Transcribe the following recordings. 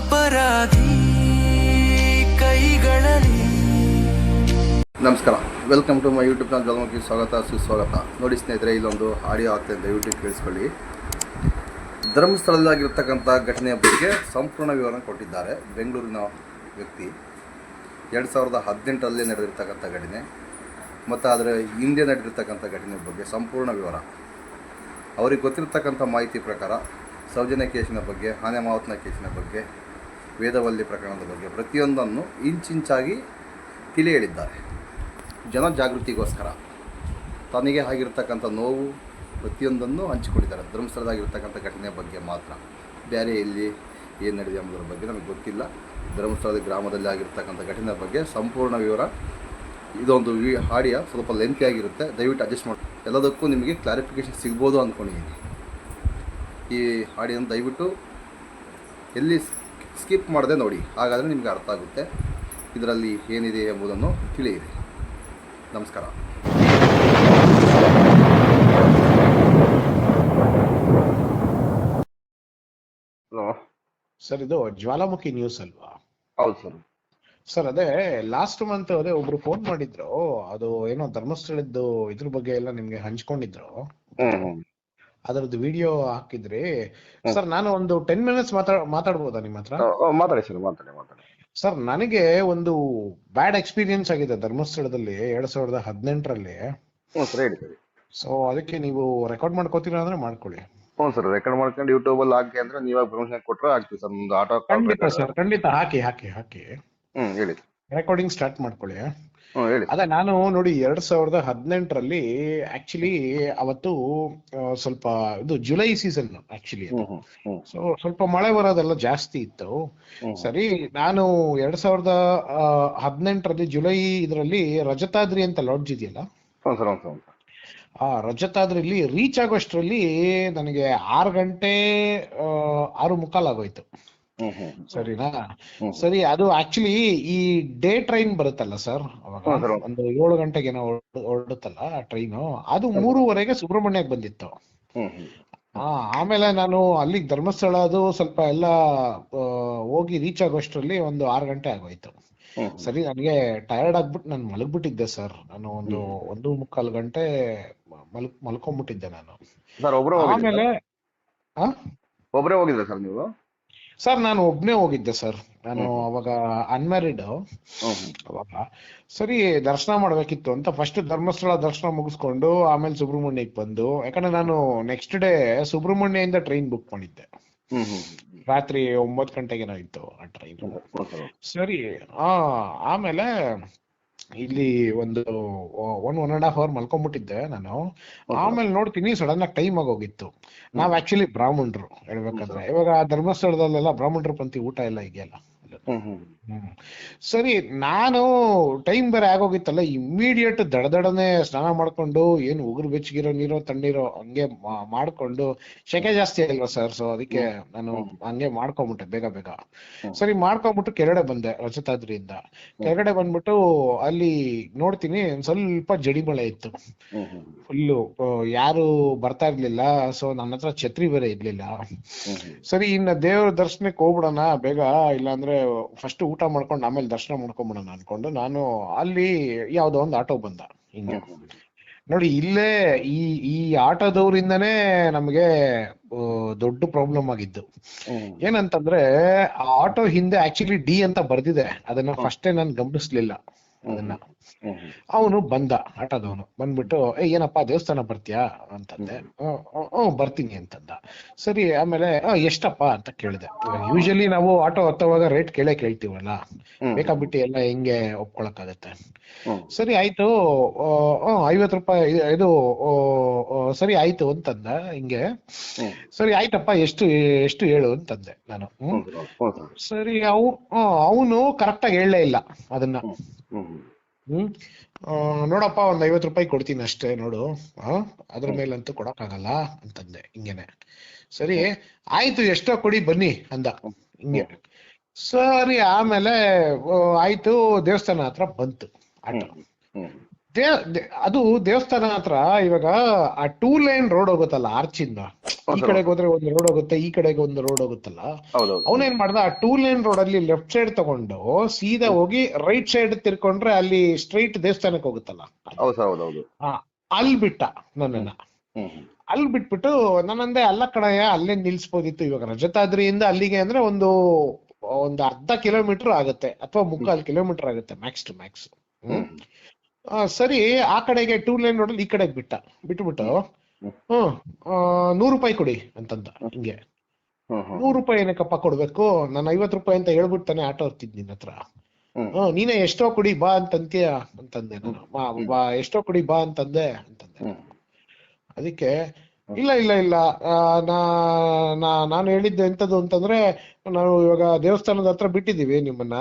ಅಪರಾಧಿ ಕೈಗಳಲ್ಲಿ. ನಮಸ್ಕಾರ. Welcome to my YouTube channel Jalamukhi ಸ್ವಾಗತ, ಸುಸ್ವಾಗತ. ನೋಡಿ ಸ್ನೇಹಿತರೆ, ಇಲ್ಲೊಂದು ಆಡಿಯೋ ಆಗ್ತದೆ ದಯವಿಟ್ಟು ಕೇಳಿಸ್ಕೊಳ್ಳಿ. ಧರ್ಮಸ್ಥಳದಲ್ಲಾಗಿರ್ತಕ್ಕಂಥ ಘಟನೆಯ ಬಗ್ಗೆ ಸಂಪೂರ್ಣ ವಿವರ ಕೊಟ್ಟಿದ್ದಾರೆ ಬೆಂಗಳೂರಿನ ವ್ಯಕ್ತಿ. ಎರಡು ಸಾವಿರದ ಹದಿನೆಂಟರಲ್ಲಿ ನಡೆದಿರ್ತಕ್ಕಂಥ ಘಟನೆ, ಮತ್ತು ಅದರ ಹಿಂದೆ ನಡೆದಿರ್ತಕ್ಕಂಥ ಘಟನೆ ಬಗ್ಗೆ ಸಂಪೂರ್ಣ ವಿವರ. ಅವರಿಗೆ ಗೊತ್ತಿರತಕ್ಕಂಥ ಮಾಹಿತಿ ಪ್ರಕಾರ, ಸೌಜನ್ಯ ಕೇಸಿನ ಬಗ್ಗೆ, ಆನೆ ಮಾವತ್ನ ಕೇಸಿನ ಬಗ್ಗೆ ವೇದವಲ್ಲಿ ಪ್ರಕರಣದ ಬಗ್ಗೆ ಪ್ರತಿಯೊಂದನ್ನು ಇಂಚಿಂಚಾಗಿ ತಿಳಿ ಹೇಳಿದ್ದಾರೆ ಜನ ಜಾಗೃತಿಗೋಸ್ಕರ ತನಗೆ ಆಗಿರ್ತಕ್ಕಂಥ ನೋವು ಪ್ರತಿಯೊಂದನ್ನು ಹಂಚಿಕೊಂಡಿದ್ದಾರೆ. ಧರ್ಮಸ್ಥಳದಾಗಿರ್ತಕ್ಕಂಥ ಘಟನೆ ಬಗ್ಗೆ ಮಾತ್ರ. ಬೇರೆ ಎಲ್ಲಿ ಏನು ನಡೆದಿದೆ ಎಂಬುದರ ಬಗ್ಗೆ ನಮಗೆ ಗೊತ್ತಿಲ್ಲ. ಧರ್ಮಸ್ಥಳದ ಗ್ರಾಮದಲ್ಲಿ ಆಗಿರ್ತಕ್ಕಂಥ ಘಟನೆ ಬಗ್ಗೆ ಸಂಪೂರ್ಣ ವಿವರ ಇದೊಂದು ವಿ ಹಾಡಿಯ ಸ್ವಲ್ಪ ಲೆಂತಿ ಆಗಿರುತ್ತೆ. ದಯವಿಟ್ಟು ಅಡ್ಜಸ್ಟ್ ಮಾಡಿ. ಎಲ್ಲದಕ್ಕೂ ನಿಮಗೆ ಕ್ಲಾರಿಫಿಕೇಷನ್ ಸಿಗ್ಬೋದು ಅಂದ್ಕೊಂಡಿದ್ದೀನಿ ಈ ಹಾಡಿಯನ್ನು ದಯವಿಟ್ಟು ಎಲ್ಲಿ ಸ್ಕಿಪ್ ಮಾಡದೆ ನೋಡಿ ಹಾಗಾದರೆ ನಿಮಗೆ ಅರ್ಥ ಆಗುತ್ತೆ. ಇದರಲ್ಲಿ ಏನಿದೆ ಎಂಬುದನ್ನು ತಿಳಿಯಿರಿ. ನಮಸ್ಕಾರ. ಹಲೋ. ಸರ್ ಇದು ಜ್ವಾಲಾಮುಖಿ ನ್ಯೂಸ್ ಅಲ್ವಾ? ಹೌದು ಸರ್. ಸರ್ ಅದೇ ಲಾಸ್ಟ್ ಮಂತ್ ಅದೇ ಒಬ್ರು ಫೋನ್ ಮಾಡಿದ್ರು. ಅದು ಏನೋ ಧರ್ಮಸ್ಥಳದ್ದು ಇದ್ರ ಬಗ್ಗೆ ಎಲ್ಲ ನಿಮ್ಗೆ ಹಂಚ್ಕೊಂಡಿದ್ರು. ಅದರದ್ದು ವಿಡಿಯೋ ಹಾಕಿದ್ರಿ ಸರ್ ನಾನು ಒಂದು ಟೆನ್ ಮಿನಿಟ್ಸ್ ಮಾತಾಡ ಮಾತಾಡ್ಬೋದಾ ನಿಮ್ಮ ಹತ್ರ? ಮಾತಾಡಿ ಸರ್ ಮಾತಾಡಿ ಮಾತಾಡಿ. ಸರ್ ನನಗೆ ಒಂದು ಬ್ಯಾಡ್ ಎಕ್ಸ್ಪೀರಿಯನ್ಸ್ ಆಗಿದೆ ಧರ್ಮಸ್ಥಳದಲ್ಲಿ ಎರಡ್ ಸಾವಿರದ ಹದಿನೆಂಟರಲ್ಲಿ. ಹ್ಞೂ ಸರ್ ಹೇಳಿ ಸರಿ ಸೊ ಅದಕ್ಕೆ ನೀವು ರೆಕಾರ್ಡ್ ಮಾಡ್ಕೋತೀರಾ ಅಂದ್ರೆ ಮಾಡ್ಕೊಳ್ಳಿ. ಹ್ಞೂ ಸರ್ ರೆಕಾರ್ಡ್ ಮಾಡ್ಕೊಂಡು ಯೂಟ್ಯೂಬಲ್ಲಿ ಹಾಕಿ ಅಂದ್ರೆ ನೀವಾಗ ಪರ್ಮಿಷನ್ ಕೊಟ್ರೆ ಹಾಕ್ತೀವಿ ಸರ್ ಒಂದು ಆಟೋ ಖಂಡಿತ ಸರ್ ಖಂಡಿತ ಹಾಕಿ ಹಾಕಿ ಹಾಕಿ. ಹ್ಞೂ ಹೇಳಿ. ರೆಕಾರ್ಡಿಂಗ್ ಸ್ಟಾರ್ಟ್ ಮಾಡ್ಕೊಳ್ಳಿ. ಅದೇ ನಾನು ನೋಡಿ ಎರಡ್ ಸಾವಿರದ ಹದಿನೆಂಟರಲ್ಲಿ ಆಕ್ಚುಲಿ ಅವತ್ತು ಸ್ವಲ್ಪ ಇದು ಜುಲೈ ಸೀಸನ್ ಆಕ್ಚುಲಿ ಸೊ ಸ್ವಲ್ಪ ಮಳೆ ಬರೋದೆಲ್ಲ ಜಾಸ್ತಿ ಇತ್ತು. ಸರಿ ನಾನು ಎರಡ್ ಸಾವಿರದ ಹದಿನೆಂಟರಲ್ಲಿ ಜುಲೈ ಇದರಲ್ಲಿ ರಜತಾದ್ರಿ ಅಂತ ಲಾಡ್ಜ್ ಇದೆಯಲ್ಲ? ಆ ರಜತಾದ್ರಿಲಿ ರೀಚ್ ಆಗೋಷ್ಟರಲ್ಲಿ ನನಗೆ ಆರು ಗಂಟೆ ಆರು ಮುಕ್ಕಾಲ್ ಆಗೋಯ್ತು ಹ್ಞೂ ಹ್ಞೂ ಸರಿನಾ. ಸರಿ ಅದು ಆಕ್ಚುಲಿ ಈ ಡೇ ಟ್ರೈನ್ ಬರುತ್ತಲ್ಲ ಸರ್ ಅವಾಗ? ಒಂದು ಏಳು ಗಂಟೆಗೆ ಹೊರಡ್- ಹೊರಡುತ್ತಲ್ಲ ಟ್ರೈನು ಅದು ಮೂರುವರೆಗೆ ಸುಬ್ರಹ್ಮಣ್ಯಕ್ಕೆ ಬಂದಿತ್ತು. ಆಮೇಲೆ ನಾನು ಅಲ್ಲಿ ಧರ್ಮಸ್ಥಳ ಅದು ಸ್ವಲ್ಪ ಎಲ್ಲ ಹೋಗಿ ರೀಚ್ ಆಗೋಷ್ಟರಲ್ಲಿ ಒಂದು ಆರು ಗಂಟೆ ಆಗೋಯ್ತು. ಸರಿ ನನಗೆ ಟಯರ್ಡ್ ಆಗ್ಬಿಟ್ಟು ನಾನು ಮಲಗ್ಬಿಟ್ಟಿದ್ದೆ ಸರ್ ನಾನು ಒಂದು ಒಂದು ಮುಕ್ಕಾಲು ಗಂಟೆ ಮಲ್ ಮಲ್ಕೊಂಡ್ಬಿಟ್ಟಿದ್ದೆ ನಾನು. ಆಮೇಲೆ ಒಬ್ಬರೇ ಹೋಗಿದ್ದೆ ಸರ್ ನೀವು? ಸರ್ ನಾನು ಒಬ್ನೇ ಹೋಗಿದ್ದೆ ಸರ್ ನಾನು ಅವಾಗ ಅನ್ಮ್ಯಾರಿಡ್ ಅವಾಗ ಸರಿ ದರ್ಶನ ಮಾಡ್ಬೇಕಿತ್ತು ಅಂತ ಫಸ್ಟ್ ಧರ್ಮಸ್ಥಳ ದರ್ಶನ ಮುಗಿಸ್ಕೊಂಡು ಆಮೇಲೆ ಸುಬ್ರಹ್ಮಣ್ಯಕ್ಕೆ ಬಂದು ಯಾಕಂದ್ರೆ ನಾನು ನೆಕ್ಸ್ಟ್ ಡೇ ಸುಬ್ರಹ್ಮಣ್ಯದಿಂದ ಟ್ರೈನ್ ಬುಕ್ ಮಾಡಿದ್ದೆ. ರಾತ್ರಿ ಒಂಬತ್ತು ಗಂಟೆಗೆ ಇತ್ತು ಆ ಟ್ರೈನ್ ಸರಿ ಆ ಆಮೇಲೆ ಇಲ್ಲಿ ಒಂದು one one and half hour ಮಲ್ಕೊಂಡ್ಬಿಟ್ಟಿದ್ದೆ ನಾನು. ಆಮೇಲೆ ನೋಡ್ತೀನಿ ಸಡನ್ ಆಗಿ ಟೈಮ್ ಆಗೋಗಿತ್ತು. ನಾವ್ ಆಕ್ಚುಲಿ ಬ್ರಾಹ್ಮಣರು ಹೇಳ್ಬೇಕಂದ್ರೆ. ಇವಾಗ ಧರ್ಮಸ್ಥಳದಲ್ಲೆಲ್ಲ ಬ್ರಾಹ್ಮಣರ ಪಂಥಿ ಊಟ ಎಲ್ಲ ಇದೆಯಲ್ಲ. ಸರಿ ನಾನು ಟೈಮ್ ಬೇರೆ ಆಗೋಗಿತ್ತಲ್ಲ ಇಮಿಡಿಯೇಟ್ ದಡದಡನೆ ಸ್ನಾನ ಮಾಡ್ಕೊಂಡು ಏನು ಉಗುರು ಬೆಚ್ಚಗಿರೋ ನೀರೋ ತಣ್ಣೀರೋ ಹಂಗೆ ಮಾಡ್ಕೊಂಡು ಶೆಕೆ ಜಾಸ್ತಿ ಆಗಿಲ್ವಾ ಸರ್ ಸೊ ಅದಕ್ಕೆ ನಾನು ಹಂಗೆ ಮಾಡ್ಕೊಂಬಿಟ್ಟೆ ಬೇಗ ಬೇಗ. ಸರಿ ಮಾಡ್ಕೊಂಬಿಟ್ಟು ಕೆಳಗಡೆ ಬಂದೆ ರಜತಾದ್ರಿಯಿಂದ. ಕೆಳಗಡೆ ಬಂದ್ಬಿಟ್ಟು ಅಲ್ಲಿ ನೋಡ್ತೀನಿ ಒಂದ್ ಸ್ವಲ್ಪ ಜಡಿ ಮಳೆ ಇತ್ತು. ಫುಲ್ಲು ಯಾರು ಬರ್ತಾ ಇರ್ಲಿಲ್ಲ ಸೊ ನನ್ನ ಹತ್ರ ಛತ್ರಿ ಬೇರೆ ಇರ್ಲಿಲ್ಲ. ಸರಿ ಇನ್ನ ದೇವ್ರ ದರ್ಶನಕ್ಕೆ ಹೋಗ್ಬಿಡೋಣ ಬೇಗ ಇಲ್ಲಾಂದ್ರೆ ಫಸ್ಟ್ ಊಟ ಮಾಡ್ಕೊಂಡು ಆಮೇಲೆ ದರ್ಶನ ಮಾಡ್ಕೊಂಬಿಡೋಣ ಅನ್ಕೊಂಡು. ನಾನು ಅಲ್ಲಿ ಯಾವ್ದೋ ಒಂದು ಆಟೋ ಬಂದ ಹಿಂಗೆ. ನೋಡಿ ಇಲ್ಲೇ ಈ ಈ ಆಟೋದವರಿಂದನೇ ನಮಗೆ ದೊಡ್ಡ ಪ್ರಾಬ್ಲಮ್ ಆಗಿದ್ದು. ಏನಂತಂದ್ರೆ ಆ ಆಟೋ ಹಿಂದೆ ಆಕ್ಚುಲಿ ಡಿ ಅಂತ ಬರ್ದಿದೆ. ಅದನ್ನ ಫಸ್ಟೇ ನಾನು ಗಮನಿಸ್ಲಿಲ್ಲ. ಅದನ್ನ. ಅವನು ಬಂದ ಆಟೋದವನು. ಬಂದ್ಬಿಟ್ಟು ಏ ಏನಪ್ಪ ದೇವಸ್ಥಾನ ಬರ್ತೀಯಾ? ಅಂತಂದೆ. ಹ್ಮ್. ಬರ್ತೀನಿ ಅಂತಂದ. ಸರಿ ಆಮೇಲೆ "ಆ, ಎಷ್ಟಪ್ಪ? ಅಂತ ಕೇಳಿದೆ. ಯೂಶಲಿ ನಾವು ಆಟೋ ಹತ್ತೋವಾಗ ರೇಟ್ ಕೇಳೇ ಕೇಳ್ತೀವಲ್ಲ. ಬೇಕಾಬಿಟ್ಟು ಎಲ್ಲ ಹೆಂಗೆ ಒಪ್ಕೊಳಕ್ಕಾಗತ್ತೆ? ಹ್ಞೂ ಸರಿ ಆಯ್ತು. ಐವತ್ತು ರೂಪಾಯಿ ಇದು- ಸರಿ ಆಯ್ತು ಅಂತಂದ ಹಿಂಗೆ. ಸರಿ ಆಯ್ತಪ್ಪ ಎಷ್ಟು ಎಷ್ಟು ಹೇಳು ಅಂತಂದೆ ನಾನು. ಸರ್ ಅವ್ ಅವನು ಕರೆಕ್ಟಾಗಿ ಹೇಳಲೇ ಇಲ್ಲ ಅದನ್ನ. ಹ್ಮ್? ನೋಡಪ್ಪ ಒಂದ್ ಐವತ್ ರೂಪಾಯಿ ಕೊಡ್ತೀನಿ ಅಷ್ಟೇ ನೋಡು. ಆ ಅದ್ರ ಮೇಲಂತೂ ಕೊಡಕ್ಕಾಗಲ್ಲ ಅಂತಂದೆ ಹಿಂಗೇನೆ. ಸರಿ ಆಯ್ತು ಎಷ್ಟೋ ಕೊಡಿ ಬನ್ನಿ ಅಂದ. ಹಿಂಗೆ. ಸರಿ ಆಮೇಲೆ ಆಯ್ತು ದೇವಸ್ಥಾನ ಹತ್ರ ಬಂತು ಆಟೋ. ದೇ- ಅದು ದೇವಸ್ಥಾನ ಹತ್ರ ಇವಾಗ ಆ ಟೂ ಲೈನ್ ರೋಡ್ ಹೋಗುತ್ತಲ್ಲ ಆರ್ಚಿಂದ ಈ ಕಡೆಗೆ ಹೋದ್ರೆ ಒಂದು ರೋಡ್ ಹೋಗುತ್ತೆ ಈ ಕಡೆಗೆ ಒಂದು ರೋಡ್ ಹೋಗುತ್ತಲ್ಲ. ಅವನೇನ್ ಮಾಡ್ದ ಆ ಟೂ ಲೈನ್ ರೋಡ್ ಅಲ್ಲಿ ಲೆಫ್ಟ್ ಸೈಡ್ ತಗೊಂಡು ಸೀದಾ ಹೋಗಿ ರೈಟ್ ಸೈಡ್ ತಿರ್ಕೊಂಡ್ರೆ ಅಲ್ಲಿ ಸ್ಟ್ರೈಟ್ ದೇವಸ್ಥಾನಕ್ಕೆ ಹೋಗುತ್ತಲ್ಲ. ಅಲ್ಲಿ ಬಿಟ್ಟ ನನ್ನನ್ನ. ಅಲ್ಲಿ ಬಿಟ್ಬಿಟ್ಟು ನಾನಂದೆ ಅಲ್ಲ ಕಣಯ್ಯ ಅಲ್ಲೇ ನಿಲ್ಸ್ಬೋದಿತ್ತು ಇವಾಗ ರಜತಾದ್ರಿಯಿಂದ ಅಲ್ಲಿಗೆ ಅಂದ್ರೆ ಒಂದು ಒಂದು ಅರ್ಧ ಕಿಲೋಮೀಟರ್ ಆಗುತ್ತೆ ಅಥವಾ ಮುಕ್ಕಾಲ್ ಕಿಲೋಮೀಟರ್ ಆಗುತ್ತೆ ಮ್ಯಾಕ್ಸ್ ಟು ಮ್ಯಾಕ್ಸ್ ಹ್ಮ್. ಸರಿ, ಆ ಕಡೆಗೆ ಟೂ ಲೈನ್ ರೋಡಲ್ಲಿ ಈ ಕಡೆಗೆ ಬಿಟ್ಟ. ಬಿಟ್ಬಿಟ್ಟು, ಹ್ಮ್ ನೂರು ರೂಪಾಯಿ ಕೊಡಿ ಅಂತಂದ ಹಿಂಗೆ. ನೂರು ರೂಪಾಯಿ ಏನಕ್ಕಪ್ಪ ಕೊಡ್ಬೇಕು? ನಾನು ಐವತ್ತು ರೂಪಾಯಿ ಅಂತ ಹೇಳ್ಬಿಟ್ಟು ತಾನೆ ಆಟೋ ಹತ್ತಿದ್ ನಿನ್ನ ಹತ್ರ. ನೀನೇ ಎಷ್ಟೋ ಕೊಡಿ ಬಾ ಅಂತಂತೀಯ? ಅಂತಂದೆ ನಾನು. ಬಾ- ಎಷ್ಟೋ ಕೊಡಿ ಬಾ ಅಂತಂದೆ ಅಂತಂದೆ. ಅದಕ್ಕೆ, ಇಲ್ಲ ಇಲ್ಲ ಇಲ್ಲ ನಾ ನಾನು ಹೇಳಿದ್ದು ಎಂತದ್ದು ಅಂತಂದ್ರೆ, ನಾವು ಇವಾಗ ದೇವಸ್ಥಾನದ ಹತ್ರ ಬಿಟ್ಟಿದ್ದೀವಿ ನಿಮ್ಮನ್ನ.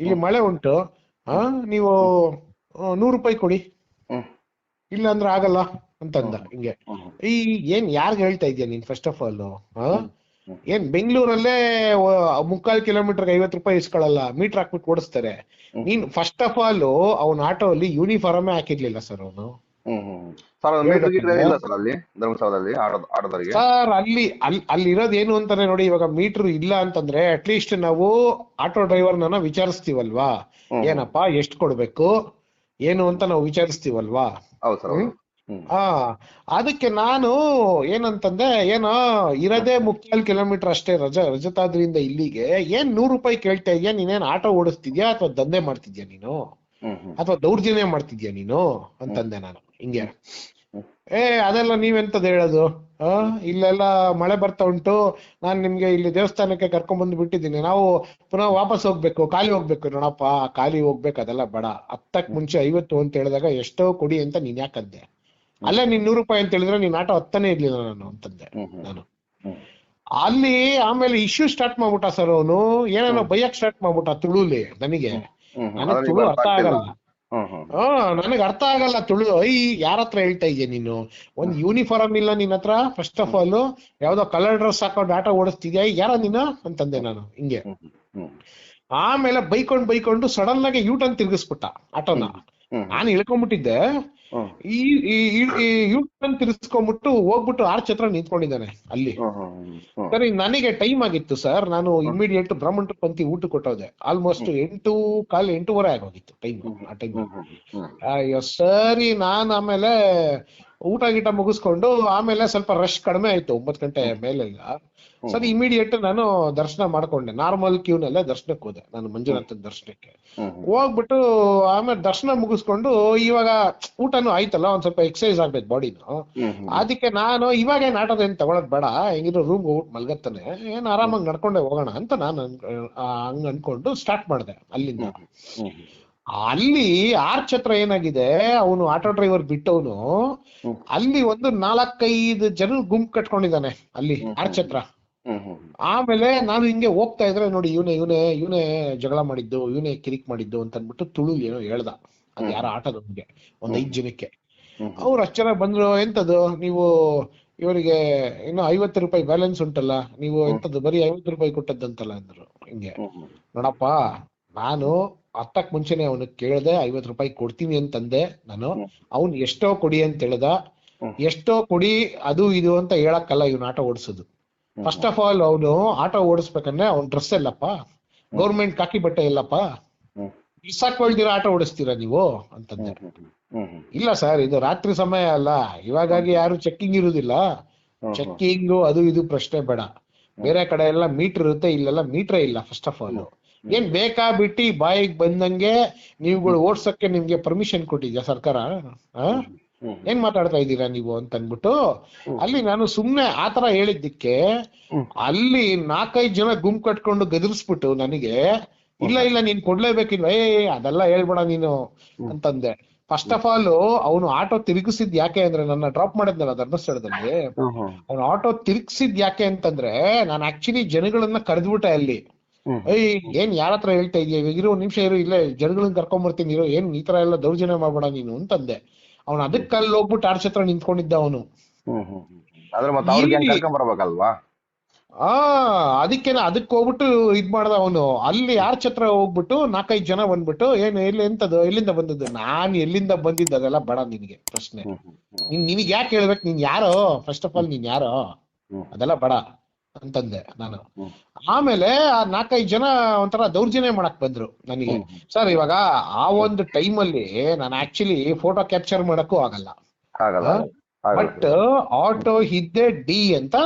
ಇಲ್ಲಿ ಮಳೆ ಉಂಟು. ಹಾ ನೀವು ನೂರು ರೂಪಾಯಿ ಕೊಡಿ. ಇಲ್ಲ ಅಂದ್ರೆ ಆಗಲ್ಲ ಅಂತಂದ ಹಿಂಗೆ. ಈ ಏನ್ ಯಾರ್ಗ್ ಹೇಳ್ತಾ ಇದೀಯ ನೀನ್ ಫಸ್ಟ್ ಆಫ್ ಆಲ್. ಏನ್ ಬೆಂಗಳೂರಲ್ಲೇ ಮುಕ್ಕಾಲ್ ಕಿಲೋಮೀಟರ್ ಐವತ್ ರೂಪಾಯಿ ಇಸ್ಕೊಳಲ್ಲ ಮೀಟರ್ ಹಾಕ್ಬಿಟ್ಟು ಓಡಿಸ್ತಾರೆ. ನೀನ್ ಫಸ್ಟ್ ಆಫ್ ಆಲ್ ಅವನ ಆಟೋ ಅಲ್ಲಿ ಯೂನಿಫಾರ್ಮೇ ಹಾಕಿರ್ಲಿಲ್ಲ ಸರ್ ಅವನು. ಸರ್ ಅಲ್ಲಿ ಅಲ್ಲಿ ಅಲ್ಲಿ ಏನು ಅಂತಾನೆ ನೋಡಿ ಇವಾಗ ಮೀಟರ್ ಇಲ್ಲ ಅಂತಂದ್ರೆ ಅಟ್ಲೀಸ್ಟ್ ನಾವು ಆಟೋ ಡ್ರೈವರ್ನ ವಿಚಾರಿಸ್ತೀವಲ್ವಾ? ಏನಪ್ಪಾ ಎಷ್ಟು ಕೊಡ್ಬೇಕು? ಏನು ಅಂತ ನಾವು ವಿಚಾರಿಸ್ತೀವಲ್ವಾ? ಹಾ ಅದಕ್ಕೆ ನಾನು ಏನಂತಂದೆ ಏನೋ ಇರೋದೇ ಮುಕ್ಕಾಲ್ ಕಿಲೋಮೀಟರ್ ಅಷ್ಟೇ ರಜ ರಜತಾದ್ರಿಂದ ಇಲ್ಲಿಗೆ. ಏನ್ ನೂರು ರೂಪಾಯಿ ಕೇಳ್ತಾ ಇದೆಯಾ? ನೀನೇನ್ ಆಟೋ ಓಡಿಸ್ತಿದ್ಯಾ ಅಥವಾ ದಂಧೆ ಮಾಡ್ತಿದ್ಯಾ ನೀನು? ಅಥವಾ ದೌರ್ಜನ್ಯ ಮಾಡ್ತಿದ್ಯಾ ನೀನು? ಅಂತಂದೆ ನಾನು ಹಿಂಗೆ. ಏ ಅದೆಲ್ಲ ನೀವೆಂತದ್ ಹೇಳೋದು? ಇಲ್ಲೆಲ್ಲ ಮಳೆ ಬರ್ತಾ ಉಂಟು. ನಾನ್ ನಿಮ್ಗೆ ಇಲ್ಲಿ ದೇವಸ್ಥಾನಕ್ಕೆ ಕರ್ಕೊಂಡ್ ಬಂದು ಬಿಟ್ಟಿದ್ದೀನಿ. ನಾವು ಪುನಃ ವಾಪಸ್ ಹೋಗ್ಬೇಕು ಖಾಲಿ ಹೋಗ್ಬೇಕು ನೋಡಪ್ಪ. ಖಾಲಿ ಹೋಗ್ಬೇಕು ಅದೆಲ್ಲ ಬೇಡ. ಹತ್ತಕ್ ಮುಂಚೆ ಐವತ್ತು ಅಂತ ಹೇಳಿದಾಗ ಎಷ್ಟೋ ಕೊಡಿ ಅಂತ ನೀನ್ ಯಾಕಂದೆ ಅಲ್ಲೇ ನೀನ್ ನೂರು ರೂಪಾಯಿ ಅಂತ ಹೇಳಿದ್ರೆ ನೀನ್ ಆಟೋ ಹತ್ತನೇ ಇರ್ಲಿಲ್ಲ ನಾನು ಅಂತಂದೆ ನಾನು. ಅಲ್ಲಿ ಆಮೇಲೆ ಇಶ್ಯೂ ಸ್ಟಾರ್ಟ್ ಮಾಡ್ಬಿಟ್ಟ ಸರ್ ಅವನು. ಏನೇನೋ ಬೈಯಕ್ ಸ್ಟಾರ್ಟ್ ಮಾಡ್ಬಿಟ್ಟ ತುಳುಲಿ ನನಗೆ. ನನಗೆ ತುಳು ಅರ್ಥ ಆಗಲ್ಲ. ನನಗ್ ಅರ್ಥ ಆಗಲ್ಲ ತುಳು ಐ ಯಾರ ಹತ್ರ ಹೇಳ್ತಾ ಇದೀಯ ನೀನು? ಒಂದ್ ಯೂನಿಫಾರ್ಮ್ ಇಲ್ಲ ನಿನ್ನ ಹತ್ರ ಫಸ್ಟ್ ಆಫ್ ಆಲ್ ಯಾವ್ದೋ ಕಲರ್ ಡ್ರೆಸ್ ಹಾಕೊಂಡು ಆಟ ಓಡಿಸ್ತಿದ್ಯಾ? ಯಾರ ನೀನು? ಅಂತಂದೆ ನಾನು ಹಿಂಗೆ. ಆಮೇಲೆ ಬೈಕೊಂಡ್ ಬೈಕೊಂಡು ಸಡನ್ ಆಗಿ ಯೂಟರ್ನ್ ತಿರ್ಗಿಸ್ಬಿಟ್ಟ ಆಟೋನ. ನಾನು ಇಳ್ಕೊಂಡ್ಬಿಟ್ಟಿದ್ದೆ ಈ ಯೂ ಟರ್ನ್ ತಿರ್ಗಿಸ್ಕೊಂಡ್ಬಿಟ್ಟು ಹೋಗ್ಬಿಟ್ಟು ಆರ್ಚ್ ಹತ್ರ ನಿಂತ್ಕೊಂಡಿದ್ದಾನೆ ಅಲ್ಲಿ. ಸರಿ ನನಗೆ ಟೈಮ್ ಆಗಿತ್ತು ಸರ್. ನಾನು ಇಮಿಡಿಯೇಟ್ ಬ್ರಾಹ್ಮಣ ಪಂಕ್ತಿ ಊಟ ಕೊಟ್ಟೋದೆ. ಆಲ್ಮೋಸ್ಟ್ ಎಂಟು ಕಾಲ್ ಎಂಟೂವರೆ ಆಗೋಗಿತ್ತು ಟೈಮ್ ಆ ಟೈಮ್ ಅಯ್ಯೋ ಸರಿ ನಾನ್ ಆಮೇಲೆ ಊಟ ಗೀಟ ಮುಗಿಸ್ಕೊಂಡು ಆಮೇಲೆ ಸ್ವಲ್ಪ ರಶ್ ಕಡಿಮೆ ಆಯ್ತು ಒಂಬತ್ತು ಗಂಟೆ ಮೇಲೆಲ್ಲ. ಸರಿ ಇಮಿಡಿಯೇಟ್ ನಾನು ದರ್ಶನ ಮಾಡ್ಕೊಂಡೆ. ನಾರ್ಮಲ್ ಕ್ಯೂನಲ್ಲೇ ದರ್ಶನಕ್ಕೆ ಹೋದೆ ನಾನು ಮಂಜುನಾಥನ್ ದರ್ಶನಕ್ಕೆ. ಹೋಗ್ಬಿಟ್ಟು ಆಮೇಲೆ ದರ್ಶನ ಮುಗಿಸ್ಕೊಂಡು ಇವಾಗ ಊಟನೂ ಆಯ್ತಲ್ಲ ಒಂದ್ ಸ್ವಲ್ಪ ಎಕ್ಸರ್ಸೈಸ್ ಆಗ್ಬೇಕು ಬಾಡಿನು ಅದಕ್ಕೆ ನಾನು ಇವಾಗ ಏನ್ ಆಟೋದ ಏನ್ ತಗೊಳಕ್ ಬೇಡ ಹೆಂಗಿದ್ರು ರೂಮ್ ಹೋಗ್ಬಿಟ್ಟು ಮಲ್ಗತ್ತಾನೆ ಏನ್ ಆರಾಮಾಗಿ ನಡ್ಕೊಂಡೆ ಹೋಗೋಣ ಅಂತ ನಾನು ಹಂಗ್ ಅನ್ಕೊಂಡು ಸ್ಟಾರ್ಟ್ ಮಾಡಿದೆ ಅಲ್ಲಿಂದ. ಅಲ್ಲಿ ಆರ್ಚ್ ಹತ್ರ ಏನಾಗಿದೆ? ಅವನು ಆಟೋ ಡ್ರೈವರ್ ಬಿಟ್ಟವನು. ಅಲ್ಲಿ ಒಂದು ನಾಲ್ಕೈದು ಜನ ಗುಂಪು ಕಟ್ಕೊಂಡಿದ್ದಾನೆ ಅಲ್ಲಿ. ಆರ್ಚ್ ಹತ್ರ ಆಮೇಲೆ ನಾನು ಹಿಂಗೆ ಹೋಗ್ತಾ ಇದ್ರೆ ನೋಡಿ ಇವನೇ ಇವನೇ ಇವನೇ ಜಗಳ ಮಾಡಿದ್ದು ಇವನೇ ಕಿರಿಕ್ ಮಾಡಿದ್ದು ಅಂತ ಅಂದ್ಬಿಟ್ಟು ತುಳು ಏನೋ ಹೇಳ್ದ. ಅದ್ ಯಾರ ಆಟೋದವ್ನಿಗೆ? ಒಂದ್ ಐದ್ ಜನಕ್ಕೆ. ಅವ್ರ ಅಷ್ಟು ಜನ ಬಂದ್ರು ಎಂತದು? ನೀವು ಇವರಿಗೆ ಇನ್ನು ಐವತ್ತು ರೂಪಾಯಿ ಬ್ಯಾಲೆನ್ಸ್ ಉಂಟಲ್ಲ ನೀವು ಎಂತದ್ದು ಬರೀ ಐವತ್ತು ರೂಪಾಯಿ ಕೊಟ್ಟದ್ದಂತಲ್ಲ ಅಂದ್ರು ಹಿಂಗೆ. ನೋಡಪ್ಪ ನಾನು ಹತ್ತಕ್ ಮುಂಚೆನೆ ಅವನು ಕೇಳ್ದೆ ಐವತ್ ರೂಪಾಯಿ ಕೊಡ್ತೀನಿ ಅಂತಂದೆ ನಾನು. ಅವನ್ ಎಷ್ಟೋ ಕೊಡಿ ಅಂತ ಹೇಳ್ದ. ಎಷ್ಟೋ ಕೊಡಿ ಅದು ಇದು ಅಂತ ಹೇಳಕ್ಕಲ್ಲ ಇವ್ನ ಆಟೋ ಓಡಿಸೋದು. ಫಸ್ಟ್ ಆಫ್ ಆಲ್ ಅವನು ಆಟೋ ಓಡಿಸ್ಬೇಕಂದ್ರೆ ಅವ್ನ್ ಡ್ರೆಸ್ ಎಲ್ಲಪ್ಪ ಗೌರ್ಮೆಂಟ್ ಕಾಕಿ ಬಟ್ಟೆ ಇಲ್ಲಪ್ಪ. ಹಾಕೊಳ್ತೀರಾ ಆಟೋ ಓಡಿಸ್ತೀರಾ ನೀವು? ಅಂತಂದೆ. ಇಲ್ಲ ಸರ್ ಇದು ರಾತ್ರಿ ಸಮಯ ಅಲ್ಲ. ಇವಾಗಾಗಿ ಯಾರು ಚೆಕ್ಕಿಂಗ್ ಇರುದಿಲ್ಲ. ಚೆಕ್ಕಿಂಗ್ ಅದು ಇದು ಪ್ರಶ್ನೆ ಬೇಡ. ಬೇರೆ ಕಡೆ ಎಲ್ಲ ಮೀಟರ್ ಇರುತ್ತೆ ಇಲ್ಲೆಲ್ಲ ಮೀಟ್ರೇ ಇಲ್ಲ ಫಸ್ಟ್ ಆಫ್ ಆಲ್ ಏನ್ ಬೇಕಾ ಬಿಟ್ಟಿ ಬಾಯಿಗೆ ಬಂದಂಗೆ ನೀವುಗಳು ಓಡ್ಸಕ್ಕೆ ನಿಮ್ಗೆ ಪರ್ಮಿಷನ್ ಕೊಟ್ಟಿದ್ಯಾ ಸರ್ಕಾರ? ಏನ್ ಮಾತಾಡ್ತಾ ಇದ್ದೀರಾ ನೀವು ಅಂತ ಅಂದ್ಬಿಟ್ಟು ಅಲ್ಲಿ ನಾನು ಸುಮ್ನೆ ಆತರ ಹೇಳಿದ್ದಕ್ಕೆ ಅಲ್ಲಿ ನಾಲ್ಕೈದು ಜನ ಗುಂಪು ಕಟ್ಕೊಂಡು ಗದರ್ಸ್ಬಿಟ್ಟು ನನಗೆ ಇಲ್ಲ ಇಲ್ಲ ನೀನ್ ಕೊಡ್ಲೇಬೇಕಿಲ್ವ? ಏ ಅದೆಲ್ಲ ಹೇಳ್ಬೇಡ ನೀನು. ಅಂತಂದೆ. ಫಸ್ಟ್ ಆಫ್ ಆಲ್ ಅವನು ಆಟೋ ತಿರುಗಿಸಿದ್ ಯಾಕೆ ಅಂದ್ರೆ ನನ್ನ ಡ್ರಾಪ್ ಮಾಡಿದ್ನಲ್ಲ ಧರ್ಮಸ್ಥಳದಲ್ಲಿ. ಹ್ಮ್ ಆಟೋ ತಿರುಗಿಸಿದ್ ಯಾಕೆ ಅಂತಂದ್ರೆ ನಾನು ಆಕ್ಚುಲಿ ಜನಗಳನ್ನ ಕರೆದ್ಬಿಟ್ಟೆ ಅಲ್ಲಿ. ಏಯ್ ಏನ್ ಯಾರ ಹತ್ರ ಹೇಳ್ತಾ ಇದೀಯ? ಇರು ನಿಮಿಷ ಇರು ಇಲ್ಲೇ ಜನಗಳನ್ನ ಕರ್ಕೊಂಡ್ ಬರ್ತೀನಿ ಇರೋ ಏನ್ ಈ ತರ ಎಲ್ಲ ದೌರ್ಜನ್ಯ ಮಾಡ್ಬೇಡ ನೀನು ಅಂತಂದೆ. ಅವ್ನು ಅದಕ್ಕೆ ಅಲ್ಲಿ ಹೋಗ್ಬಿಟ್ಟು ಆರ್ಚ್ ಹತ್ರ ನಿಂತ್ಕೊಂಡಿದ್ದ ಅವನು. ಆ ಅದಕ್ಕೇನ ಅದಕ್ಕೆ ಹೋಗ್ಬಿಟ್ಟು ಇದ್ ಮಾಡ್ದ ಅವನು. ಅಲ್ಲಿ ಯಾರ ಛತ್ರ ಹೋಗ್ಬಿಟ್ಟು ನಾಲ್ಕೈದು ಜನ ಬಂದ್ಬಿಟ್ಟು ಏನ್ ಎಲ್ಲಿ ಎಂತದ್ದು ಎಲ್ಲಿಂದ ಬಂದದ್ದು? ನಾನ್ ಎಲ್ಲಿಂದ ಬಂದಿದ್ದ? ಅದೆಲ್ಲ ಬೇಡ ನಿನಗೆ ಪ್ರಶ್ನೆ. ನಿನ್ ನಿನಗ್ ಯಾಕೆ ಹೇಳ್ಬೇಕು? ನೀನ್ ಯಾರೋ? ಫಸ್ಟ್ ಆಫ್ ಆಲ್ ನೀನ್ ಯಾರೋ. ಅದೆಲ್ಲ ಬೇಡ. ಅಂತಂದೆ ನಾನು. ಆಮೇಲೆ ಆ ನಾಲ್ಕೈದು ಜನ ಒಂಥರ ದೌರ್ಜನ್ಯ ಮಾಡಕ್ ಬಂದ್ರು ನನಗೆ. ಸರ್ ಇವಾಗ ಆ ಒಂದು ಟೈಮ್ ಅಲ್ಲಿ ನಾನು ಆಕ್ಚುಲಿ ಫೋಟೋ ಕ್ಯಾಪ್ಚರ್ ಮಾಡಕ್ಕೂ ಆಗಲ್ಲ. ಆಗಲ್ಲ. ಬಟ್ ಆಟೋ ಹಿದ್ದೆ ಡಿ ಅಂತ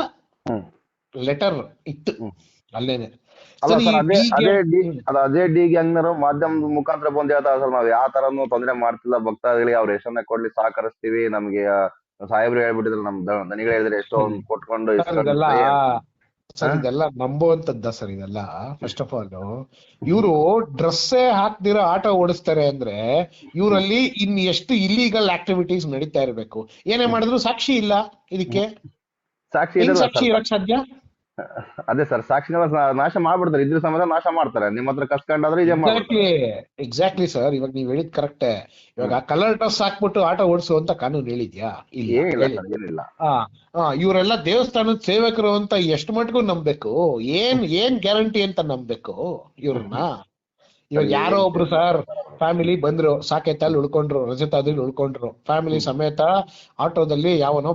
ಲೆಟರ್ ಇತ್ತು. ಅಲ್ಲೇನೆ. ಅದೇ ಡಿ ಹಂಗನಾರು ಮಾಧ್ಯಮದ ಮುಖಾಂತರ ಬಂದ್ ಹೇಳ್ತಾರೆ ಸರ್ ನಾವ್ ಯಾವ ತರನು ತೊಂದರೆ ಮಾಡ್ತಿಲ್ಲ. ಭಕ್ತಾದಿಗಳಿಗೆ ಅವ್ರ ರೇಷನ್ ಕೊಡ್ಲಿ ಸಹಕರಿಸ್ತೀವಿ. ನಮ್ಗೆ ಸಾಹೇಬ್ರು ಹೇಳ್ಬಿಟ್ಟಿದ್ರು ನಮ್ ದನಿಗಳು ಹೇಳಿದ್ರೆ ಎಷ್ಟೋ ಕೊಟ್ಕೊಂಡು ಸರ್ ಇದೆಲ್ಲ ನಂಬುವಂತದ್ದ ಸರ್ ಇದೆಲ್ಲ ಫಸ್ಟ್ ಆಫ್ ಆಲ್ ಇವರು ಡ್ರೆಸ್ಸೇ ಹಾಕ್ದಿರೋ ಆಟೋ ಓಡಿಸ್ತಾರೆ ಅಂದ್ರೆ ಇವರಲ್ಲಿ ಇನ್ ಎಷ್ಟು ಇಲ್ಲಿಗಲ್ ಆಕ್ಟಿವಿಟೀಸ್ ನಡೀತಾ ಇರ್ಬೇಕು. ಏನೇ ಮಾಡಿದ್ರು ಸಾಕ್ಷಿ ಇಲ್ಲ ಇದಕ್ಕೆ. ಸಾಕ್ಷಿ ಇರಕ್ ಸಾಧ್ಯ? ಅದೇ ಸರ್ ಸಾಕ್ಷಿಗಳ ನಾಶ ಮಾಡ್ಬಿಡ್ತಾರೆ. ಇದ್ರ ಸಂಬಂಧ ನಾಶ ಮಾಡ್ತಾರೆ. ನಿಮ್ಮ ಹತ್ರ ಕಸ್ಕೊಂಡಾದ್ರೆ ಇದೇ ಮಾಡ್ತಾರೆ ಎಕ್ಸಾಕ್ಟ್ಲಿ ಎಕ್ಸಾಕ್ಟ್ಲಿ ಸರ್ ಇವಾಗ ನೀವು ಹೇಳಿದ್ ಕರೆಕ್ಟ್ ಇವಾಗ ಕಲರ್ ಡ್ರೆಸ್ ಹಾಕ್ಬಿಟ್ಟು ಆಟ ಓಡಿಸು ಅಂತ ಕಾನೂನು ಹೇಳಿದ್ಯಾ? ಇಲ್ಲ ಇವರೆಲ್ಲ ದೇವಸ್ಥಾನದ ಸೇವಕರು ಅಂತ ಎಷ್ಟು ಮಟ್ಟಿಗೂ ನಂಬಬೇಕು? ಏನ್ ಏನ್ ಗ್ಯಾರಂಟಿ ಅಂತ ನಂಬಬೇಕು ಇವ್ರನ್ನ? ಇವಾಗ ಯಾರೋ ಒಬ್ರು ಸರ್ ಫ್ಯಾಮಿಲಿ ಬಂದ್ರು ಸಾಕೇತಲ್ಲಿ ಉಳ್ಕೊಂಡ್ರು ರಜತಾದ್ರಲ್ಲಿ ಉಳ್ಕೊಂಡ್ರು. ಫ್ಯಾಮಿಲಿ ಸಮೇತ ಆಟೋದಲ್ಲಿ ಯಾವನೋ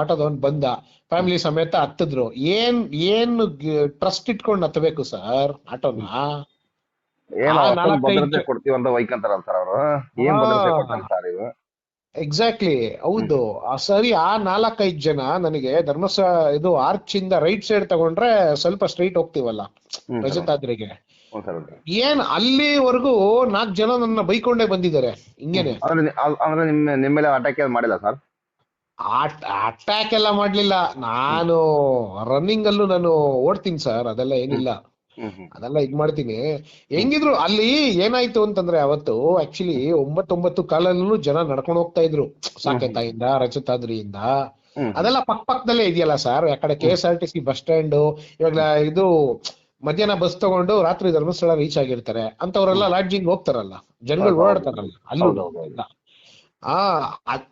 ಆಟೋದವನ್ ಬಂದ. ಫ್ಯಾಮಿಲಿ ಸಮೇತ ಹತ್ತಿದ್ರು. ಏನ್ ಏನ್ ಟ್ರಸ್ಟ್ ಇಟ್ಕೊಂಡ್ ಹತ್ತಬೇಕು ಸರ್ ಆಟೋನ? ಎಕ್ಸಾಕ್ಟ್ಲಿ ಹೌದು. ಆ ಸರಿ ಆ ನಾಲ್ಕೈದು ಜನ ನನಗೆ ಧರ್ಮಸ್ಥಳ ಇದು ಆರ್ಚ್ ಇಂದ ರೈಟ್ ಸೈಡ್ ತಗೊಂಡ್ರೆ ಸ್ವಲ್ಪ ಸ್ಟ್ರೈಟ್ ಹೋಗ್ತಿವಲ್ಲ ರಜತಾದ್ರಿಗೆ. ಏನ್ ಅಲ್ಲಿವರೆಗೂ ನಾಲ್ಕು ಜನ ನನ್ನ ಬೈಕೊಂಡೇ ಬಂದಿದ್ದಾರೆ ಹಿಂಗೇನೆ. ಅಂದ್ರೆ ನಿಮ್ಮ ನಿಮ್ಮ ಮೇಲೆ ಅಟ್ಯಾಕ್ ಏನ್ ಮಾಡಿಲ್ಲ ಸರ್ ಅಟ್ಯಾಕ್ ಎಲ್ಲ ಮಾಡ್ಲಿಲ್ಲ. ನಾನು ರನ್ನಿಂಗ್ ಅಲ್ಲೂ ನಾನು ಓಡ್ತೀನಿ ಸರ್ ಅದೆಲ್ಲ ಏನಿಲ್ಲ. ಅದೆಲ್ಲ ಇದ್ ಮಾಡ್ತೀನಿ. ಹೆಂಗಿದ್ರು ಅಲ್ಲಿ ಏನಾಯ್ತು ಅಂತಂದ್ರೆ ಅವತ್ತು ಆಕ್ಚುಲಿ ಒಂಬತ್ತೊಂಬತ್ತು ಕಾಲಲ್ಲೂ ಜನ ನಡ್ಕೊಂಡು ಹೋಗ್ತಾ ಇದ್ರು. ಸಾಕೇತಾಯಿಂದ ರಜತಾದ್ರಿಯಿಂದ. ಹ್ಮ್ ಅದೆಲ್ಲ ಪಕ್ಕ ಪಕ್ಕದಲ್ಲೇ ಇದೆಯಲ್ಲ ಸರ್ ಯಾಕಡೆ ಕಡೆ K S R T C bus stand ಇವಾಗ ಇದು ಮಧ್ಯಾಹ್ನ ಬಸ್ ತಗೊಂಡು ರಾತ್ರಿ ಧರ್ಮಸ್ಥಳ ರೀಚ್ ಆಗಿರ್ತಾರೆ. ಅಂತವರೆಲ್ಲ ಲಾಡ್ಜಿಂಗ್ ಹೋಗ್ತಾರಲ್ಲ. ಜನಗಳು. ಓಡಾಡ್ತಾರಲ್ಲ. ಅಲ್ಲೂ. ಆ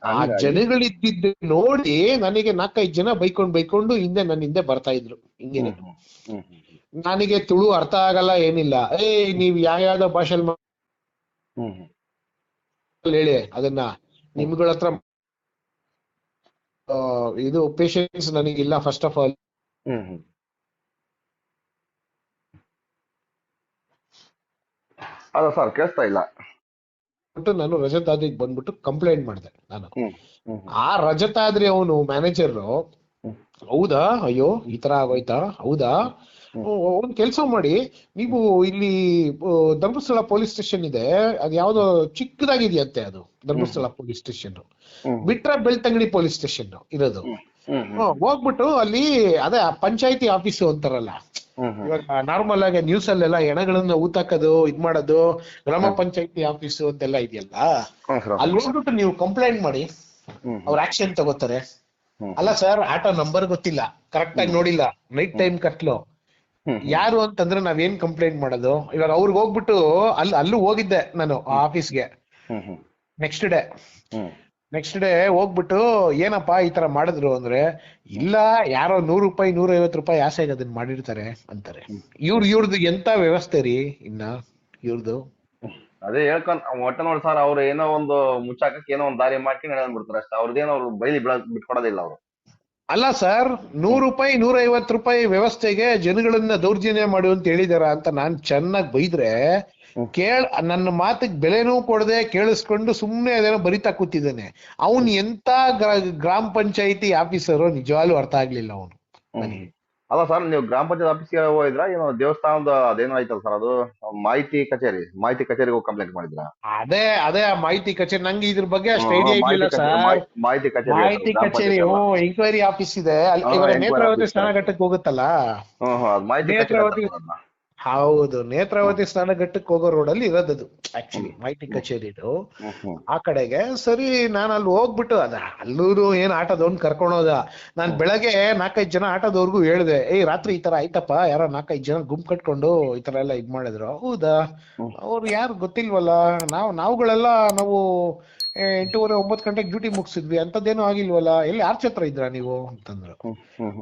ಆ- ಜನಗಳಿದ್ದಿದ್ದು ನೋಡಿ ನನಗೆ ನಾಲ್ಕೈದು ಜನ ಬೈಕೊಂಡು ಬೈಕೊಂಡು ಹಿಂದೆ ನನ್ನ ಹಿಂದೆ ಬರ್ತಾ ಇದ್ರು. ಹ್ಮ್ ನನಗೆ ತುಳು ಅರ್ಥ ಆಗಲ್ಲ ಏನಿಲ್ಲ. ಏ ನೀವ್ ಯಾವ ಭಾಷೆಲ್ ಹ್ಮ್ ಹ್ಮ್. ಹೇಳಿ ಅದನ್ನ. ನಿಮ್ಗಳ ಹತ್ರ ಆ, ಇದು ಪೇಶನ್ಸ್ ನನಗಿಲ್ಲ first of all hmm hmm ಅದ ಸರ್ ಕೇಳಿಸ್ತಾ ಇಲ್ಲ. ಬಿಟ್ಟು ನಾನು ರಜತಾದ್ರಿಗೆ ಬಂದ್ಬಿಟ್ಟು ಕಂಪ್ಲೇಂಟ್ ಮಾಡಿದೆ ನಾನು. ಆ ರಜತ್ ಆ ರಜತಾದ್ರಿ ಅವನು ಮ್ಯಾನೇಜರ್. ಹೌದಾ? ಅಯ್ಯೋ ಈ ತರ ಆಗೋಯ್ತಾ? ಹೌದಾ? ಒಂದ್ ಕೆಲಸ ಮಾಡಿ ನೀವು ಇಲ್ಲಿ ಧರ್ಮಸ್ಥಳ ಪೊಲೀಸ್ ಸ್ಟೇಷನ್ ಇದೆ. ಅದ್ ಯಾವ್ದೋ ಚಿಕ್ಕದಾಗಿದೆಯಂತೆ ಅದು ಧರ್ಮಸ್ಥಳ ಪೊಲೀಸ್ ಸ್ಟೇಷನ್ ಬಿಟ್ರ ಬೆಳ್ತಂಗಡಿ ಪೊಲೀಸ್ ಸ್ಟೇಷನ್ ಇರೋದು. ಹೋಗ್ಬಿಟ್ಟು ಅಲ್ಲಿ ಅದೇ ಪಂಚಾಯತಿ ಆಫೀಸ್ ಅಂತಾರಲ್ಲ. ಇವಾಗ ನಾರ್ಮಲ್ ಆಗಿ ನ್ಯೂಸ್ ಅಲ್ಲೆಲ್ಲ ಹೆಣಗಳನ್ನ ಊತಾಕೋದು ಇದ್ ಮಾಡೋದು ಗ್ರಾಮ ಪಂಚಾಯತಿ ಆಫೀಸ್ ಅಂತೆಲ್ಲ ಇದೆಯಲ್ಲ? ಅಲ್ಲಿ ಹೋಗ್ಬಿಟ್ಟು ನೀವು ಕಂಪ್ಲೇಂಟ್ ಮಾಡಿ ಅವ್ರ ಆಕ್ಷನ್ ತಗೋತಾರೆ. ಅಲ್ಲ ಸರ್ ಆಟೋ ನಂಬರ್ ಗೊತ್ತಿಲ್ಲ. ಕರೆಕ್ಟ್ ಆಗಿ ನೋಡಿಲ್ಲ. ನೈಟ್ ಟೈಮ್ ಕಟ್ಲು. ಯಾರು ಅಂತಂದ್ರೆ ನಾವೇನ್ ಕಂಪ್ಲೇಂಟ್ ಮಾಡೋದು? ಇವಾಗ ಅವ್ರಿಗೆ ಹೋಗ್ಬಿಟ್ಟು ಅಲ್ಲಿ ಅಲ್ಲೂ ಹೋಗಿದ್ದೆ ನಾನು ಆ ಆಫೀಸ್ಗೆ ನೆಕ್ಸ್ಟ್ ಡೇ ನೆಕ್ಸ್ಟ್ ಡೇ ಹೋಗ್ಬಿಟ್ಟು ಏನಪ್ಪಾ ಈ ತರ ಮಾಡಿದ್ರು ಅಂದ್ರೆ ಇಲ್ಲ ಯಾರೋ ನೂರು ರೂಪಾಯಿ ನೂರ ಐವತ್ತು ರೂಪಾಯಿ ಆಸೆಗೆ ಅದನ್ನ ಮಾಡಿರ್ತಾರೆ ಅಂತಾರೆ. ಇವ್ರ ಇವ್ರದ್ದು ಎಂತ ವ್ಯವಸ್ಥೆ ರೀ ಇನ್ನ ಇವ್ರದ್ದು ಅದೇ ಹೇಳ್ಕೊಂಡ್ ಒಟ್ಟ ನೋಡಿ ಸರ್ ಅವ್ರು ಏನೋ ಒಂದು ಮುಚ್ಚಾಕಕ್ಕೆ ಏನೋ ಒಂದು ದಾರಿ ಮಾಡ್ಕೊಂಡು ಹೇಳ್ಬಿಡ್ತಾರೆ ಅಷ್ಟೇ ಅವ್ರದ್ದೇನೋ ಅವ್ರು ಬೈಲಿ ಬಿಡ ಬಿಟ್ಕೊಡೋದಿಲ್ಲ ಅವರು. ಅಲ್ಲ ಸರ್ ನೂರು ರೂಪಾಯಿ ನೂರ ಐವತ್ತು ರೂಪಾಯಿ ವ್ಯವಸ್ಥೆಗೆ ಜನಗಳನ್ನ ದೌರ್ಜನ್ಯ ಮಾಡು ಅಂತ ಹೇಳಿದಾರ ಅಂತ ನಾನ್ ಚೆನ್ನಾಗಿ ಬೈದ್ರೆ ಕೇಳ ನನ್ನ ಮಾತಿಗೆ ಬೆಲೆನೂ ಕೊಡದೆ ಕೇಳಿಸ್ಕೊಂಡು ಸುಮ್ನೆ ಅದೇನೋ ಬರಿತಾ ಕೂತಿದ್ದಾನೆ. ಅವನ್ ಎಂತ ಗ್ರಾ- ಗ್ರಾಮ ಪಂಚಾಯತಿ ಆಫೀಸರು ನಿಜವಾಗ್ಲೂ ಅರ್ಥ ಆಗ್ಲಿಲ್ಲ ಅವನು. ಅಲ್ಲ ಸರ್ ನೀವು ಗ್ರಾಮ ಪಂಚಾಯತ್ ಆಫೀಸ್ಗೆ ಹೋಗಿದ್ರ? ಏನೋ ದೇವಸ್ಥಾನದ ಅದೇನೋ ಆಯ್ತಲ್ಲ ಸರ್ ಅದು? ಮಾಹಿತಿ ಕಚೇರಿ ಮಾಹಿತಿ ಕಚೇರಿಗೆ ಹೋಗಿ ಕಂಪ್ಲೇಂಟ್ ಮಾಡಿದ್ರ? ಅದೇ ಅದೇ ಆ ಮಾಹಿತಿ ಕಚೇರಿ ನಂಗೆ ಇದ್ರ ಬಗ್ಗೆ ಅಷ್ಟು ಐಡಿಯಾ ಸರ್ ಮಾಹಿತಿ ಕಚೇರಿ ಮಾಹಿತಿ ಕಚೇರಿ. ಎಂಕ್ವೈರಿ ಆಫೀಸ್ ಇದೆ. ಅಲ್ಲಿ enquiry ನೇತ್ರಾವತಿ ಸ್ನಾನಘಟ್ಟಕ್ಕೆ ಹೋಗುತ್ತಲ್ಲ? ಮಾಹಿತಿ ನೇತ್ರಾವತಿ-. ಹೌದು ನೇತ್ರಾವತಿ ಸ್ನಾನಘಟ್ಟಕ್ಕೆ ಹೋಗೋ ರೋಡಲ್ಲಿ ಇರೋದದು ಆಕ್ಚುಲಿ ಮೈಟಿ ಕಚೇರಿ ಆ ಕಡೆಗೆ ಸರಿ ನಾನು ಅಲ್ಲಿ ಹೋಗ್ಬಿಟ್ಟು ಅದ ಅಲ್ಲೂರು ಏನ್ ಆಟೋದವ್ನ್ ಕರ್ಕೊಂಡು ಹೋದ? ನಾನ್ ಬೆಳಗ್ಗೆ ನಾಲ್ಕೈದು ಜನ ಆಟದವ್ರಿಗೂ ಹೇಳಿದೆ ಏಯ್ ರಾತ್ರಿ ಈ ತರ ಆಯ್ತಪ್ಪ ಯಾರೋ ನಾಲ್ಕೈದು ಜನ ಗುಂಪು ಕಟ್ಕೊಂಡು ಈ ತರ ಎಲ್ಲ ಇದ್ ಮಾಡಿದ್ರು. ಹೌದಾ. ಅವ್ರು ಯಾರು ಗೊತ್ತಿಲ್ವಲ್ಲ ನಾವು ನಾವುಗಳೆಲ್ಲ ನಾವು ಏ, ಎಂಟೂವರೆ ಒಂಬತ್ ಗಂಟೆಗೆ ಡ್ಯೂಟಿ ಮುಗಿಸಿದ್ವಿ. ಅಂತದ್ದೇನು ಆಗಿಲ್ವಲ್ಲ? ಎಲ್ಲಿ ಆರ್ಚ್ ಹತ್ರ ಇದ್ರ ನೀವು? ಅಂತಂದ್ರು.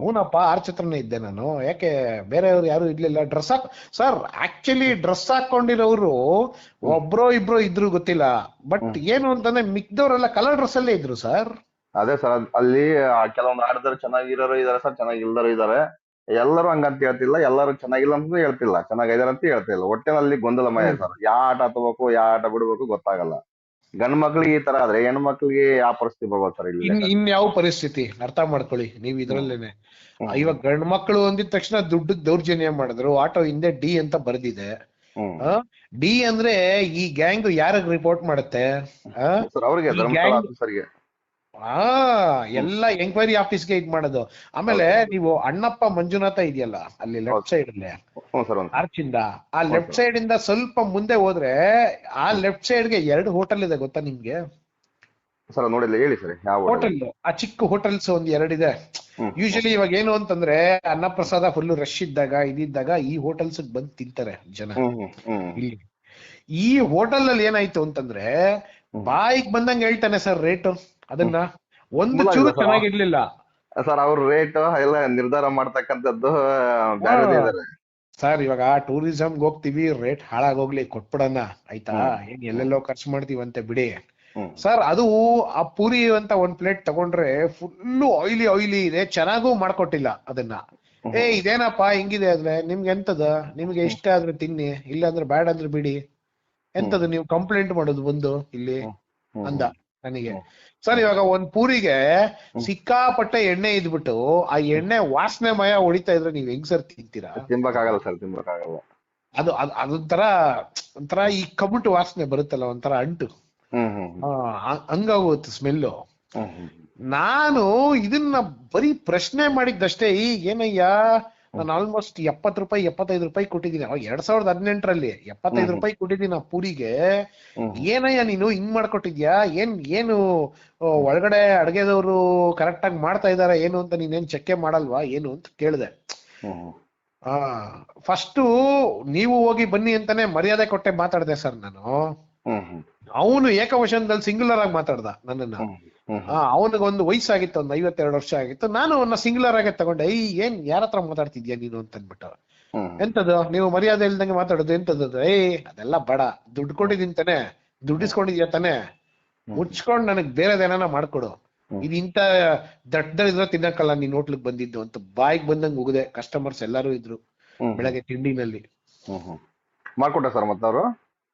ಹೂನಪ್ಪ ಆರ್ಚ್ ಹತ್ರನೇ ಇದ್ದೆ ನಾನು. ಯಾಕೆ ಬೇರೆಯವ್ರು ಯಾರು ಇರ್ಲಿಲ್ಲ. ಡ್ರೆಸ್ ಹಾಕ್ ಸರ್ ಆಕ್ಚುಲಿ ಡ್ರೆಸ್ ಹಾಕೊಂಡಿರೋರು ಒಬ್ರೋ ಇಬ್ರೋ ಇದ್ರು ಗೊತ್ತಿಲ್ಲ. ಬಟ್ ಏನು ಅಂತಂದ್ರೆ ಮಿಕ್ದವ್ರೆಲ್ಲ ಕಲರ್ ಡ್ರೆಸ್ ಅಲ್ಲೇ ಇದ್ರು ಸರ್. ಅದೇ ಸರ್ ಅಲ್ಲಿ ಕೆಲವೊಂದು ಆಡಿದ್ರೆ ಚೆನ್ನಾಗಿರೋರು ಇದಾರೆ ಸರ್ ಚೆನ್ನಾಗಿಲ್ದರು ಇದಾರೆ. ಎಲ್ಲರೂ ಹಂಗಂತ ಹೇಳ್ತಿಲ್ಲ. ಎಲ್ಲರೂ ಚೆನ್ನಾಗಿಲ್ಲ ಅಂತ ಹೇಳ್ತಿಲ್ಲ. ಚೆನ್ನಾಗಿದಾರೆ ಅಂತ ಹೇಳ್ತಿಲ್ಲ. ಒಟ್ಟಿನಲ್ಲಿ ಗೊಂದಲಮಯ ಸರ್. ಯಾವ ಆಟ ತಗೋಬೇಕು ಯಾವ ಆಟ ಬಿಡ್ಬೇಕು ಗೊತ್ತಾಗಲ್ಲ. ಗಂಡ್ ಮಕ್ಳಿಗೆ ಈ ತರ ಆದ್ರೆ ಹೆಣ್ಣು ಮಕ್ಳಿಗೆ ಯಾವ ಪರಿಸ್ಥಿತಿ ಬರ್ಬೋದು ಸರ್ ಇಲ್ಲಿ ಇನ್ ಯಾವ ಪರಿಸ್ಥಿತಿ? ಅರ್ಥ ಮಾಡ್ಕೊಳ್ಳಿ ನೀವ್ ಇದ್ರಲ್ಲೇನೆ. ಇವಾಗ ಗಂಡ್ ಮಕ್ಳು ಅಂದಿದ ತಕ್ಷಣ ದುಡ್ಡು ದೌರ್ಜನ್ಯ ಮಾಡಿದ್ರು ಆಟೋ ಹಿಂದೆ ಡಿ ಅಂತ ಬರ್ದಿದೆ. ಡಿ ಅಂದ್ರೆ ಈ ಗ್ಯಾಂಗ್ ಯಾರಿಗ್ ರಿಪೋರ್ಟ್ ಮಾಡುತ್ತೆ? ಅವ್ರಿಗೆ ಈ ಧರ್ಮಸ್ಥಳ gang- ಆಫೀಸರ್ಗೆ ಆ ಎಲ್ಲ ಎಂಕ್ವೈರಿ ಆಫೀಸ್ಗೆ ಇದ್ ಮಾಡೋದು. ಆಮೇಲೆ ನೀವು ಅಣ್ಣಪ್ಪ ಮಂಜುನಾಥ ಇದೆಯಲ್ಲ ಅಲ್ಲಿ ಲೆಫ್ಟ್ ಸೈಡ್ ಅಲ್ಲಿ. ಆರ್ಚ್ ಇಂದ ಆ ಲೆಫ್ಟ್ ಸೈಡ್ ಇಂದ ಸ್ವಲ್ಪ ಮುಂದೆ ಹೋದ್ರೆ ಆ ಲೆಫ್ಟ್ ಸೈಡ್ಗೆ ಎರಡು ಹೋಟೆಲ್ ಇದೆ ಗೊತ್ತಾ ನಿಮ್ಗೆ? ಸರ್ ನೋಡಿಲ್ಲ ಹೇಳಿ ಸರ್ ಯಾವ ಹೋಟೆಲ್ ಆ ಚಿಕ್ಕ ಹೋಟೆಲ್ಸ್ ಒಂದ್ ಎರಡಿದೆ ಇದೆ. ಯೂಶಲಿ ಇವಾಗ ಏನು ಅಂತಂದ್ರೆ ಅನ್ನಪ್ರಸಾದ ಫುಲ್ ರಶ್ ಇದ್ದಾಗ ಇದಿದ್ದಾಗ ಈ ಹೋಟೆಲ್ಸ್ ಬಂದ್ ತಿಂತಾರೆ ಜನ. ಇಲ್ಲಿ. ಈ ಹೋಟೆಲ್ ಅಲ್ಲಿ ಏನಾಯ್ತು ಅಂತಂದ್ರೆ ಬಾಯಿಗ್ ಬಂದಂಗ ಹೇಳ್ತಾನೆ ಸರ್ ರೇಟ್ ಅದನ್ನ ಒಂದು ಚೂರು. ಚೆನ್ನಾಗಿರ್ಲಿಲ್ಲ. ಸರ್ ಅವ್ರ ರೇಟ್ ಎಲ್ಲ ನಿರ್ಧಾರ ಮಾಡ್ತಕ್ಕಂಥದ್ದು. ಇದಾರೆ ಸರ್ ಇವಾಗ ಟೂರಿಸಂ ಹೋಗ್ತಿವಿ ರೇಟ್ ಹಾಳಾಗೋಗ್ಲಿ ಕೊಟ್ಬಿಡಣ ಆಯ್ತಾ? ಏನ್ ಎಲ್ಲೆಲ್ಲೋ ಖರ್ಚು ಮಾಡ್ತೀವಂತೆ ಬಿಡಿ. ಸರ್ ಅದು ಆ ಪೂರಿ ಅಂತ ಒಂದ್ ಪ್ಲೇಟ್ ತಗೊಂಡ್ರೆ ಫುಲ್ಲು ಆಯಿಲಿ ಆಯಿಲಿ ಇದೆ ಚೆನ್ನಾಗೂ ಮಾಡ್ಕೊಟ್ಟಿಲ್ಲ ಅದನ್ನ. ಏ ಇದೇನಪ್ಪ ಹಿಂಗಿದೆ ಅಂದ್ರೆ ನಿಮ್ಗೆ ಎಂತದ? ನಿಮ್ಗೆ ಇಷ್ಟ ಆದ್ರೆ ತಿನ್ನಿ ಇಲ್ಲ ಅಂದ್ರೆ ಬ್ಯಾಡ್ ಅಂದ್ರೆ ಬಿಡಿ. ಎಂತದು ನೀವು ಕಂಪ್ಲೇಂಟ್ ಮಾಡೋದು ಬಂದು ಇಲ್ಲಿ? ಅಂದ ನನಗೆ. ಸರ್ ಇವಾಗ ಒಂದ್ ಪೂರಿಗೆ ಸಿಕ್ಕಾಪಟ್ಟೆ ಎಣ್ಣೆ ಇದ್ಬಿಟ್ಟು ಆ ಎಣ್ಣೆ ವಾಸನೆ ಮಯ ಹೊಡಿತಾ ಇದ್ರೆ ನೀವ್ ಹೆಂಗ್ ಸರ್ ತಿಂತೀರಾ? ತಿನ್ಬೇಕಾಗಲ್ಲ ಸರ್ ತಿನ್ಬೇಕಾಗಲ್ಲ ಅದು ಅದು ಅದೊಂಥರ ಒಂಥರ ಈ ಕಬುಟು ವಾಸನೆ ಬರುತ್ತಲ್ಲ ಒಂಥರ ಅಂಟು. ಹಂಗಾಗುತ್ತೆ ಸ್ಮೆಲ್ಲು. ನಾನು ಇದನ್ನ ಬರೀ ಪ್ರಶ್ನೆ ಮಾಡಿದ್ದಷ್ಟೇ ಈ ಏನಯ್ಯ ನಾನು ಆಲ್ಮೋಸ್ಟ್ ಎಪ್ಪತ್ ರೂಪಾಯಿ ಎಪ್ಪತ್ತೈದು ರೂಪಾಯಿ ಕೊಟ್ಟಿದ್ದೀನಿ. ಅವಾಗ ಎರಡ್ ಸಾವಿರದ ಹದಿನೆಂಟರಲ್ಲಿ ಎಪ್ಪತ್ತೈದು ರೂಪಾಯಿ ಕೊಟ್ಟಿದ್ದೀನಿ ಆ ಪೂರಿಗೆ. ಏನಯ್ಯ ನೀನು? ಹಿಂಗ್ ಮಾಡ್ಕೊಟ್ಟಿದ್ಯಾ? ಏನ್ ಏನು ಒಳಗಡೆ ಅಡ್ಗೆದವ್ರು ಕರೆಕ್ಟ್ ಆಗಿ ಮಾಡ್ತಾ ಇದಾರ ಏನು ಅಂತ ನೀನೇನ್ ಚೆಕ್ಕೆ ಮಾಡಲ್ವಾ ಏನು ಅಂತ ಕೇಳಿದೆ. ಆ ಫಸ್ಟ್ ನೀವು ಹೋಗಿ ಬನ್ನಿ ಅಂತಾನೆ ಮರ್ಯಾದೆ ಕೊಟ್ಟೆ ಮಾತಾಡ್ದೆ ಸರ್ ನಾನು. ಅವನು ಏಕವಚನದಲ್ಲಿ ಸಿಂಗುಲರ್ ಆಗಿ ಮಾತಾಡ್ದ ನನ್ನನ್ನ. ಹ್ಮ್ ಹ್ಮ್. ಆ ಅವನಿಗೆ ಒಂದು ವಯಸ್ಸಾಗಿತ್ತು ಒಂದು ಐವತ್ತೆರಡು ವರ್ಷ ಆಗಿತ್ತು. ನಾನು ಅವನ್ನ ಸಿಂಗುಲರ್ ಆಗಿ ತಗೊಂಡೆ ಈ ಏನ್ ಯಾರ ಹತ್ರ ಮಾತಾಡ್ತಿದ್ಯಾ ನೀನು? ಅಂತ ಅಂದ್ಬಿಟ್ಟು ಎಂತದ್ದು ಎಂತದು? ನೀವು ಮರ್ಯಾದೆ ಇಲ್ದಂಗೆ ಮಾತಾಡೋದು ಎಂತದ್ದು ಏ ಅದೆಲ್ಲ ಬಡ. ದುಡ್ಡು ಕೊಟ್ಟಿದ್ದೀನಿ ತಾನೆ. ದುಡ್ಡಿಸ್ಕೊಂಡಿದ್ಯಾ ತಾನೆ? ಮುಚ್ಕೊಂಡು ನನಗ್ ಬೇರೆದೇನ ಮಾಡ್ಕೊಡು. ಇದು ಇಂತ ದಡ್ಡ ಇದ್ರೆ ತಿನ್ನಕ್ಕಲ್ಲ ನೀನ್ ಹೋಟ್ಲಿಗೆ ಬಂದಿದ್ದು ಅಂತ ಬಾಯಿಗೆ ಬಂದಂಗ್ ಹೋಗಿದೆ. ಕಸ್ಟಮರ್ಸ್ ಎಲ್ಲಾರು ಇದ್ರು ಬೆಳಗ್ಗೆ ತಿಂಡಿನಲ್ಲಿ. ಮಾಡ್ಕೊಂಡ ಮಾಡ್ಕೊಟ್ಟ ಸರ್ ಮತ್ತೆ ಅವರು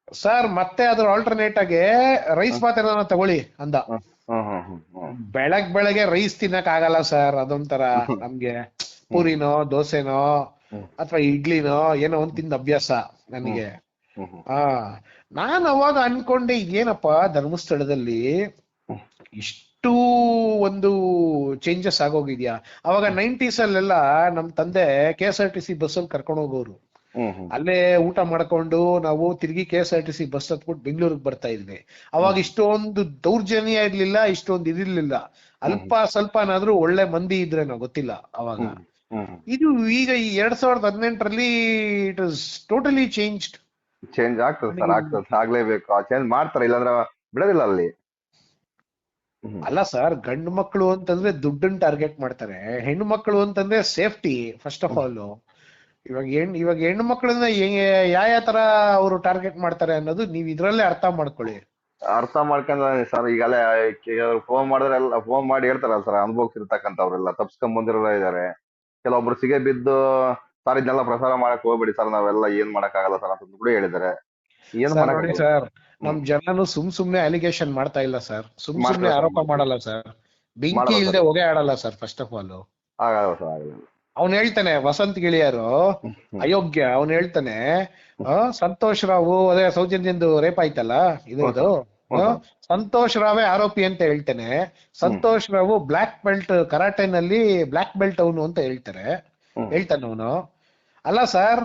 ಸರ್ ಮತ್ತೆ ಅದ್ರ ಆಲ್ಟರ್ನೇಟ್ ಆಗಿ ರೈಸ್ ಬಾತ್ ಏನಾರ ತಗೊಳ್ಳಿ ಅಂದ. ಬೆಳಗ್ ಬೆಳಗ್ಗೆ ರೈಸ್ ತಿನ್ನಕ್ ಆಗಲ್ಲ ಸರ್ ಅದೊಂಥರ ನಮ್ಗೆ ಪೂರಿನೋ ದೋಸೆನೋ ಅಥವಾ ಇಡ್ಲಿನೋ ಏನೋ ಒಂದ್ ತಿಂದ ಅಭ್ಯಾಸ ನನಗೆ. ಆ ನಾನು ಅವಾಗ ಅನ್ಕೊಂಡೆ ಏನಪ್ಪ ಧರ್ಮಸ್ಥಳದಲ್ಲಿ ಇಷ್ಟು ಒಂದು ಚೇಂಜಸ್ ಆಗೋಗಿದ್ಯಾ? ಅವಾಗ ನೈಂಟೀಸ್ ಅಲ್ಲೆಲ್ಲ ನಮ್ ತಂದೆ K S R T C bus ಅಲ್ಲಿ ಕರ್ಕೊಂಡು ಹೋಗೋರು. ಅಲ್ಲೇ ಊಟ ಮಾಡ್ಕೊಂಡು ನಾವು ತಿರುಗಿ K S R T C bus ಹತ್ಬಿಟ್ಟು ಬೆಂಗಳೂರಿಗೆ ಬರ್ತಾ ಇದ್ವಿ. ಅವಾಗ ಇಷ್ಟೊಂದು ದೌರ್ಜನ್ಯ ಇರ್ಲಿಲ್ಲ ಇಷ್ಟೊಂದು ಇದಿರ್ಲಿಲ್ಲ ಅಲ್ಪ ಸ್ವಲ್ಪನಾದ್ರೂ ಒಳ್ಳೆ ಮಂದಿ ಇದ್ರೆ ನಾವು ಗೊತ್ತಿಲ್ಲ ಅವಾಗ. ಇದು ಈಗ ಈ ಎರಡ್ ಸಾವಿರದ ಹದಿನೆಂಟರಲ್ಲಿ it is totally changed change ಆಗ್ತದೆ ಸರ್ ಆಗ್ತದೆ ಆಗ್ಲೇಬೇಕು. ಚೇಂಜ್ ಮಾಡ್ತಾರೆ ಇಲ್ಲಾಂದ್ರೆ ಬಿಡೋದಿಲ್ಲ ಅಲ್ಲಿ. ಅಲ್ಲ ಸರ್ ಗಂಡು ಮಕ್ಕಳು ಅಂತಂದ್ರೆ ದುಡ್ಡನ್ನ ಟಾರ್ಗೆಟ್ ಮಾಡ್ತಾರೆ. ಹೆಣ್ಣು ಮಕ್ಕಳು ಅಂತಂದ್ರೆ ಸೇಫ್ಟಿ ಫಸ್ಟ್ ಆಫ್ ಆಲ್ ಇವಾಗ ಹೆಣ್ ಇವಾಗ ಹೆಣ್ಣು ಮಕ್ಕಳನ್ನ ಯಾವ ಯಾವ ತರ ಅವರು ಟಾರ್ಗೆಟ್ ಮಾಡ್ತಾರೆ ಅನ್ನೋದು ನೀವ್ ಇದ್ರಲ್ಲೇ ಅರ್ಥ ಮಾಡ್ಕೊಳ್ಳಿ. ಅರ್ಥ ಮಾಡ್ಕೊಂಡ ಸರ್ ಈಗಲೇ ಫೋನ್ ಮಾಡಿದ್ರೆ ಎಲ್ಲ ಫೋನ್ ಮಾಡಿ ಹೇಳ್ತಾರಲ್ಲ ಸರ್ ಅನುಭವಿಸಿರ್ತಕ್ಕಂಥವ್ರೆಲ್ಲ ತಪ್ಸ್ಕೊಂಡ್ ಬಂದಿರೋ ಇದಾರೆ. ಕೆಲವೊಬ್ರು ಸಿಗೆ ಬಿದ್ದು ಸರ್ ಇದನ್ನೆಲ್ಲ ಪ್ರಸಾರ ಮಾಡಕ್ ಹೋಗ್ಬೇಡಿ ಸರ್ ನಾವೆಲ್ಲ ಏನ್ ಮಾಡಕ್ ಆಗಲ್ಲ ಸರ್ ಅಂತ ಕೂಡ ಹೇಳಿದಾರೆ ಏನ್ ಮಾಡಕ್ ಸರ್ ನಮ್ ಜನನು ಸುಮ್ ಸುಮ್ನೆ ಅಲಿಗೇಷನ್ ಮಾಡ್ತಾ ಇಲ್ಲ ಸರ್. ಸುಮ್ ಸುಮ್ನೆ ಆರೋಪ ಮಾಡಲ್ಲ ಸರ್. ಬೆಂಕಿ ಇಲ್ದೆ ಹೊಗೆ ಆಡಲ್ಲ ಸರ್ ಫಸ್ಟ್ ಆಫ್ ಆಲ್ ಆಗಲ್ಲ ಸರ್ ಆಗಲ್ಲ. ಅವ್ನ್ ಹೇಳ್ತಾನೆ ವಸಂತ್ ಗಿಳಿಯರು ಅಯೋಗ್ಯ ಅವನು ಹೇಳ್ತಾನೆ ಸಂತೋಷ್ ರಾವು ಅದೇ ಸೌಜನ್ಯಂದು ರೇಪ್ ಆಯ್ತಲ್ಲ ಇದ್ರದ್ದು. ಸಂತೋಷ್ ರಾವೇ ಆರೋಪಿ ಅಂತ ಹೇಳ್ತಾನೆ. ಸಂತೋಷ್ ರಾವು ಬ್ಲಾಕ್ ಬೆಲ್ಟ್ ಕರಾಟೆನಲ್ಲಿ ಬ್ಲಾಕ್ ಬೆಲ್ಟ್ ಅವನು ಅಂತ ಹೇಳ್ತಾರೆ. ಹೇಳ್ತಾನೆ ಅವನು. ಅಲ್ಲ ಸರ್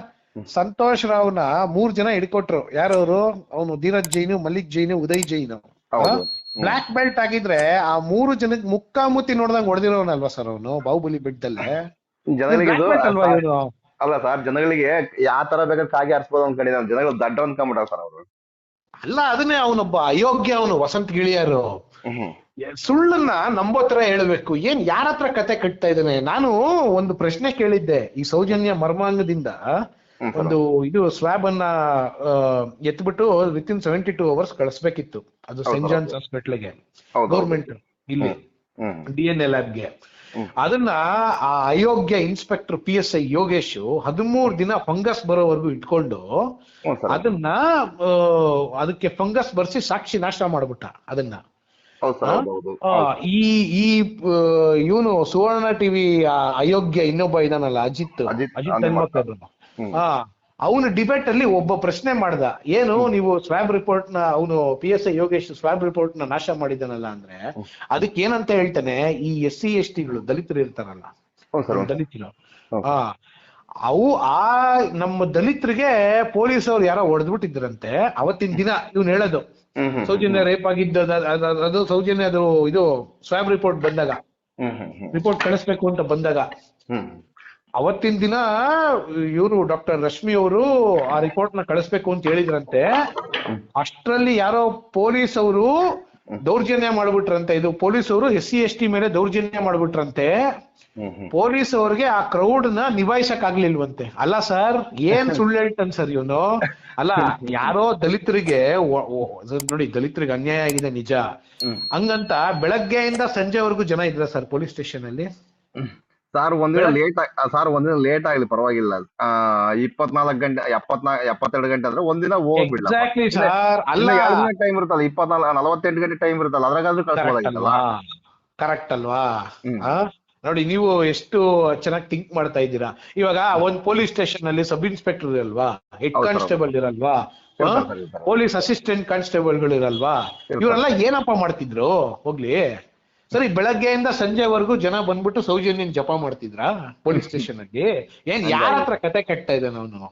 ಸಂತೋಷ್ ರಾವ್ನ ಮೂರ್ ಜನ ಹಿಡ್ಕೊಟ್ರು. ಯಾರವರು ಅವನು ಧೀರಜ್ ಜೈನು ಮಲ್ಲಿಕ್ ಜೈನು ಉದಯ್ ಜೈನು. ಬ್ಲಾಕ್ ಬೆಲ್ಟ್ ಆಗಿದ್ರೆ ಆ ಮೂರು ಜನಕ್ಕೆ ಮುಕ್ಕಾಮುತ್ತಿ ನೋಡ್ದಂಗ್ ಹೊಡೆದಿರೋನಲ್ವಾ ಸರ್ ಅವನು ಬಾಹುಬಲಿ ಬೆಟ್ಟದಲ್ಲೇ ಜನಗಳಿಗೆ ಅಲ್ಲ ಸರ್ ಜನಗಳಿಗೆ ಯಾವ ತರ ಬೇಕಾದ್ರೆ ಕಾಗೆ ಆರಿಸ್ಬೋದು ಅನ್ಕೊಂಡಿದ್ದ ಜನಗಳು ದಡ್ಡ ಅನ್ಕೊಂಡ್ಬಿಟ್ಟಾರ ಸರ್ ಅವರು. ಅಲ್ಲ ಅದನ್ನೇ ಅವನೊಬ್ಬ ಅಯೋಗ್ಯ ಅವನು ವಸಂತ ಗಿಳಿಯರು. ಸುಳ್ಳನ್ನ ನಂಬೋ ತರ ಹೇಳ್ಬೇಕು. ಏನ್ ಯಾರ ಹತ್ರ ಕತೆ ಕಟ್ತಾ ಇದ್ದಾನೆ? ನಾನು ಒಂದು ಪ್ರಶ್ನೆ ಕೇಳಿದ್ದೆ ಈ ಸೌಜನ್ಯ ಮರ್ಮಾಂಗದಿಂದ. ಒಂದು ಇದು ಸ್ವಾಬ್ ಅನ್ನ ಎತ್ಬಿಟ್ಟು with in seventy two hours ಕಳಿಸ್ಬೇಕಿತ್ತು ಅದು ಸೆಂಟ್. ಜಾನ್ಸ್ ಹಾಸ್ಪಿಟ್ಲ್ಗೆ ಗೌರ್ಮೆಂಟ್ ಇಲ್ಲಿ ಡಿ ಎನ್ ಎ ಲ್ಯಾಬ್ಗೆ. ಅದನ್ನ ಆ ಅಯೋಗ್ಯ inspector P S I Yogesh ಹದಿಮೂರು ದಿನ ಫಂಗಸ್ ಬರೋವರೆಗೂ ಇಟ್ಕೊಂಡು ಅದನ್ನ ಅದಕ್ಕೆ ಫಂಗಸ್ ಬರ್ಸಿ ಸಾಕ್ಷಿ ನಾಶ ಮಾಡ್ಬಿಟ್ಟ ಅದನ್ನ. ಈ ಈ ಇವನು ಸುವರ್ಣ ಟಿವಿ ಅಯೋಗ್ಯ ಇನ್ನೊಬ್ಬ ಇದಾನಲ್ಲ ಅಜಿತ್. ಅಜಿತ್ ಹಾ ಅವನು ಡಿಬೇಟ್ ಅಲ್ಲಿ ಒಬ್ಬ ಪ್ರಶ್ನೆ ಮಾಡ್ದ ಏನು ನೀವು ಸ್ವಾಬ್ ರಿಪೋರ್ಟ್ನ ಅವನು P S I Yogesh swab ರಿಪೋರ್ಟ್ನ ನಾಶ ಮಾಡಿದನಲ್ಲ ಅಂದ್ರೆ ಅದಕ್ಕೆ ಏನಂತ ಹೇಳ್ತಾನೆ ಈ ಎಸ್ ಸಿ ಎಸ್ ಟಿಗಳು ದಲಿತರು ಇರ್ತಾರಲ್ಲ ದಲಿತರು. ಹಾ ಅವು ಆ ನಮ್ಮ ದಲಿತರಿಗೆ ಪೊಲೀಸ್ ಅವ್ರು ಯಾರೋ ಹೊಡೆದ್ಬಿಟ್ಟಿದ್ರಂತೆ ಅವತ್ತಿನ ದಿನ ಇವ್ನು ಹೇಳೋದು. ಸೌಜನ್ಯ ರೇಪ್ ಆಗಿದ್ದ ಅದು ಸೌಜನ್ಯ ಅದು ಇದು ಸ್ವಾಬ್ ರಿಪೋರ್ಟ್ ಬಂದಾಗ. ರಿಪೋರ್ಟ್ ಕಳಿಸ್ಬೇಕು ಅಂತ ಬಂದಾಗ. ಅವತ್ತಿನ ದಿನ ಇವರು ಡಾಕ್ಟರ್ ರಶ್ಮಿ ಅವರು ಆ ರಿಪೋರ್ಟ್ನ ಕಳಿಸ್ಬೇಕು ಅಂತ ಹೇಳಿದ್ರಂತೆ. ಅಷ್ಟರಲ್ಲಿ ಯಾರೋ ಪೊಲೀಸ್ ಅವರು ದೌರ್ಜನ್ಯ ಮಾಡ್ಬಿಟ್ರಂತೆ. ಇದು ಪೊಲೀಸ್ ಅವರು ಎಸ್ ಸಿ ಎಸ್ ಟಿ ಮೇಲೆ ದೌರ್ಜನ್ಯ ಮಾಡ್ಬಿಟ್ರಂತೆ. ಪೊಲೀಸ್ ಅವ್ರಿಗೆ ಆ ಕ್ರೌಡ್ನ ನಿಭಾಯಿಸಕ್ ಆಗ್ಲಿಲ್ವಂತೆ ಅಲ್ಲ ಸರ್ ಏನ್ ಸುಳ್ಳು ಹೇಳ್ತಾನೆ ಸರ್ ಇವನು? ಅಲ್ಲ ಯಾರೋ ದಲಿತರಿಗೆ ನೋಡಿ ದಲಿತರಿಗೆ ಅನ್ಯಾಯ ಆಗಿದೆ ನಿಜ. ಹಂಗಂತ ಬೆಳಗ್ಗೆಯಿಂದ ಸಂಜೆವರೆಗೂ ಜನ ಇದ್ರ ಸರ್ ಪೊಲೀಸ್ ಸ್ಟೇಷನ್ ಅಲ್ಲಿ ಸರ್ ಒಂದಿನ ಲೇಟ್ ಸರ್ ಒಂದಿನ ಲೇಟ್ ಆಗ್ಲಿ ಪರವಾಗಿಲ್ಲ. ಇಪ್ಪತ್ನಾಲ್ಕು ಗಂಟೆ ಎಪ್ಪತ್ನಾ ಎಪ್ಪತ್ತೆರಡು ಗಂಟೆ ಅಂದ್ರೆ ಒಂದಿನ ಹೋಗ್ಬಿಡ್ಲ ಟೈಮ್ ಇರುತ್ತಲ್ಲ ಇಪ್ಪತ್ನಾಲ್ಕು ನಲವತ್ತೆಂಟು ಗಂಟೆ ಟೈಮ್ ಇರುತ್ತಲ್ಲ ಅದ್ರಾಗಾದ್ರೂ ಕಳ್ಸ್ಬೋದಾಗಿತ್ತಲ್ಲ? ಕರೆಕ್ಟ್ ಅಲ್ವಾ? ನೋಡಿ ನೀವು ಎಷ್ಟು ಚೆನ್ನಾಗಿ ಥಿಂಕ್ ಮಾಡ್ತಾ ಇದ್ದೀರಾ. ಇವಾಗ ಒಂದ್ ಪೊಲೀಸ್ ಸ್ಟೇಷನ್ ಅಲ್ಲಿ ಸಬ್ ಇನ್ಸ್ಪೆಕ್ಟರ್ ಇರಲ್ವಾ? ಹೆಡ್ ಕಾನ್ಸ್ಟೇಬಲ್ ಇರಲ್ವಾ? ಪೊಲೀಸ್ ಅಸಿಸ್ಟೆಂಟ್ ಕಾನ್ಸ್ಟೇಬಲ್ಗಳು ಇರಲ್ವಾ ಇವರೆಲ್ಲ ಏನಪ್ಪಾ ಮಾಡ್ತಿದ್ರು? ಹೋಗ್ಲಿ. ಸರಿ ಬೆಳಗ್ಗೆಯಿಂದ ಸಂಜೆವರೆಗೂ ಜನ ಬಂದ್ಬಿಟ್ಟು ಸೌಜನ್ಯನ್ ಜಪ ಮಾಡ್ತಿದ್ರಾ ಪೊಲೀಸ್ ಸ್ಟೇಷನ್ ಅಲ್ಲಿ? ಏನ್ ಯಾರ ಹತ್ರ ಕತೆ ಕಟ್ತಾ ಇದ್ದಾನೆ ಅವನು?